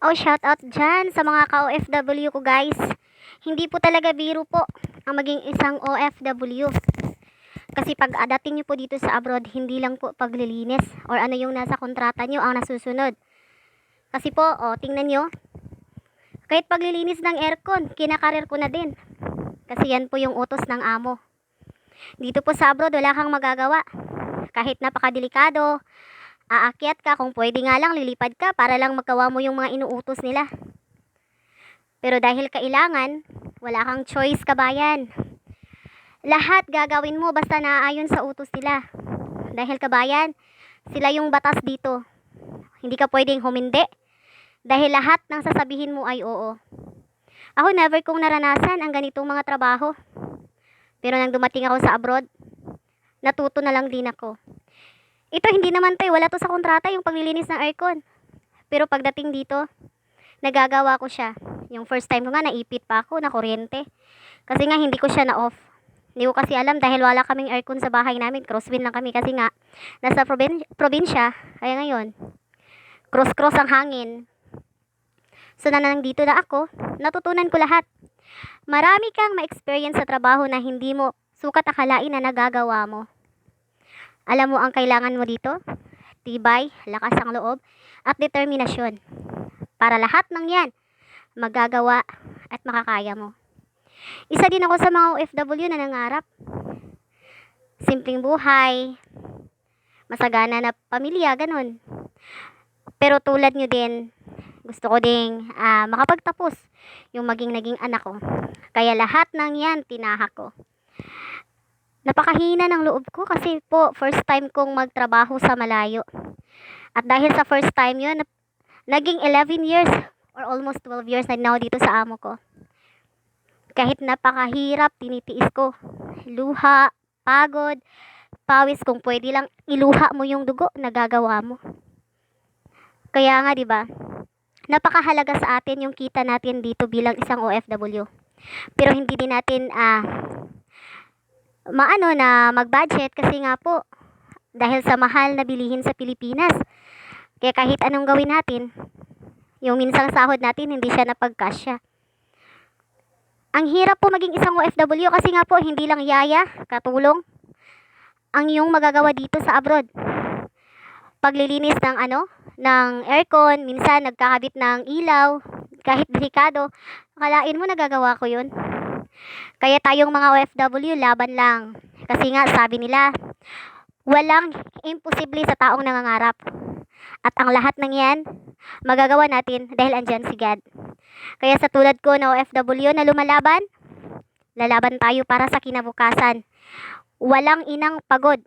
Oh, shout out dyan sa mga ka-OFW ko guys. Hindi po talaga biro po ang maging isang OFW. Kasi pag adating nyo po dito sa abroad, hindi lang po paglilinis or ano yung nasa kontrata nyo ang nasusunod. Kasi po, oh, tingnan nyo, kahit paglilinis ng aircon, kinakarir ko na din. Kasi yan po yung utos ng amo. Dito po sa abroad, wala kang magagawa. Kahit napakadelikado, aakyat ka kung pwede nga lang lilipad ka para lang magawa mo yung mga inuutos nila. Pero dahil kailangan, wala kang choice kabayan. Lahat gagawin mo basta naaayon sa utos nila. Dahil kabayan, sila yung batas dito. Hindi ka pwedeng humindi. Dahil lahat ng sasabihin mo ay oo. Ako never kong naranasan ang ganitong mga trabaho. Pero nang dumating ako sa abroad, natuto na lang din ako. Ito hindi naman eh, wala to sa kontrata yung paglilinis ng aircon. Pero pagdating dito, nagagawa ko siya. Yung first time ko nga, naipit pa ako na kuryente. Kasi nga, hindi ko siya na-off. Hindi ko kasi alam dahil wala kaming aircon sa bahay namin. Crosswind lang kami kasi nga, nasa probin- probinsya. Kaya ngayon, cross-cross ang hangin. So, na nandito na ako, natutunan ko lahat. Marami kang ma-experience sa trabaho na hindi mo sukat akalain na nagagawa mo. Alam mo ang kailangan mo dito? Tibay, lakas ang loob, at determinasyon. Para lahat ng yan, magagawa at makakaya mo. Isa din ako sa mga OFW na nangarap. Simpleng buhay, masagana na pamilya, ganun. Pero tulad nyo din, gusto ko ding ah, makapagtapos yung maging naging anak ko. Kaya lahat ng yan, tinahak ko. Napakahina ng loob ko kasi po, first time kong magtrabaho sa malayo. At dahil sa first time yun, naging 11 years or almost 12 years na ako dito sa amo ko. Kahit napakahirap, tinitiis ko. Luha, pagod, pawis, kung pwede lang iluha mo yung dugo, nagagawa mo. Kaya nga, di ba? Napakahalaga sa atin yung kita natin dito bilang isang OFW. Pero hindi din natin ah maano na mag-budget kasi nga po dahil sa mahal na bilihin sa Pilipinas. Kaya kahit anong gawin natin, yung minsang sahod natin hindi siya napagkasya. Ang hirap po maging isang OFW kasi nga po hindi lang yaya, katulong ang iyong magagawa dito sa abroad. Paglilinis ng ano, ng aircon, minsan nagkakabit ng ilaw, kahit delikado, akalain mo nagagawa ko yun. Kaya tayong mga OFW, laban lang. Kasi nga, sabi nila, walang imposible sa taong nangangarap. At ang lahat ng yan, magagawa natin dahil andyan si God. Kaya sa tulad ko na OFW na lumalaban, lalaban tayo para sa kinabukasan. Walang inang pagod